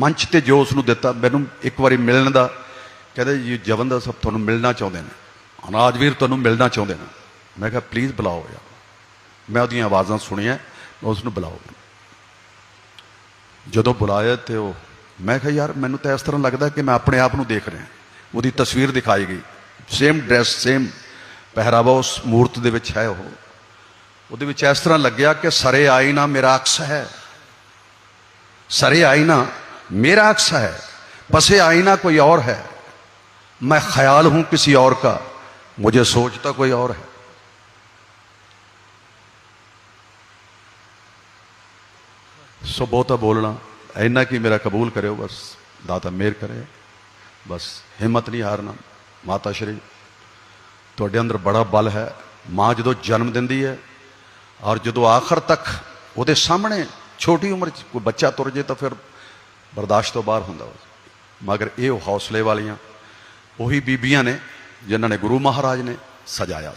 ਮੰਚ ਤੇ ਜੋ ਉਸ ਨੂੰ ਦਿੱਤਾ, ਮੈਨੂੰ ਇੱਕ ਵਾਰੀ ਮਿਲਣ ਦਾ, ਕਹਿੰਦੇ ਜੀ ਜਵਨ ਦਾ ਸਭ ਤੁਹਾਨੂੰ ਮਿਲਣਾ ਚਾਹੁੰਦੇ ਨੇ। ਅਨਾਜ ਵੀਰ ਤੁਹਾਨੂੰ ਮਿਲਣਾ ਚਾਹੁੰਦੇ ਨੇ। ਮੈਂ ਕਿਹਾ ਪਲੀਜ਼ ਬੁਲਾਓ ਯਾਰ। ਮੈਂ ਉਹਦੀਆਂ ਆਵਾਜ਼ਾਂ ਸੁਣੀਆਂ, ਮੈਂ ਉਸ ਨੂੰ ਬੁਲਾਓ। ਜਦੋਂ ਬੁਲਾਇਆ ਤੇ ਉਹ, ਮੈਂ ਕਿਹਾ, ਯਾਰ, ਮੈਨੂੰ ਤਾਂ ਇਸ ਤਰ੍ਹਾਂ ਲੱਗਦਾ ਕਿ ਮੈਂ ਆਪਣੇ ਆਪ ਨੂੰ ਦੇਖ ਰਿਹਾ। ਉਹਦੀ ਤਸਵੀਰ ਦਿਖਾਈ ਗਈ। ਸੇਮ ਡਰੈਸ ਸੇਮ ਪਹਿਰਾਵਾ ਉਸ ਮੂਰਤ ਦੇ ਵਿੱਚ ਹੈ ਉਹ। ਉਹਦੇ ਵਿੱਚ ਇਸ ਤਰ੍ਹਾਂ ਲੱਗਿਆ ਕਿ ਸਰੇ ਆਈ ਨਾ ਮੇਰਾ ਅਕਸ ਹੈ। ਸਰੇ ਆਈ ਨਾ मेरा अक्स है पसे आईना कोई और है मैं ख्याल हूं किसी और का मुझे सोचता कोई और है ਸੋ ਬਹੁਤਾ ਬੋਲਣਾ ਇੰਨਾ ਕੀ ਮੇਰਾ ਕਬੂਲ ਕਰਿਓ ਬਸ ਦਾਤਾ ਮਿਹਰ ਕਰੇ ਬਸ ਹਿੰਮਤ ਨਹੀਂ ਹਾਰਨਾ ਮਾਤਾ ਸ਼੍ਰੀ ਤੁਹਾਡੇ ਅੰਦਰ ਬੜਾ ਬਲ ਹੈ ਮਾਂ ਜਦੋਂ ਜਨਮ ਦਿੰਦੀ ਹੈ ਔਰ ਜਦੋਂ ਆਖਰ ਤੱਕ ਉਹਦੇ ਸਾਹਮਣੇ ਛੋਟੀ ਉਮਰ 'ਚ ਕੋਈ ਬੱਚਾ ਤੁਰ ਜੇ ਤਾਂ ਫਿਰ ਬਰਦਾਸ਼ਤ ਤੋਂ ਬਾਹਰ ਹੁੰਦਾ ਉਹ। ਮਗਰ ਇਹ ਉਹ ਹੌਸਲੇ ਵਾਲੀਆਂ, ਉਹੀ ਬੀਬੀਆਂ ਨੇ ਜਿਨ੍ਹਾਂ ਨੇ ਗੁਰੂ ਮਹਾਰਾਜ ਨੇ ਸਜਾਇਆ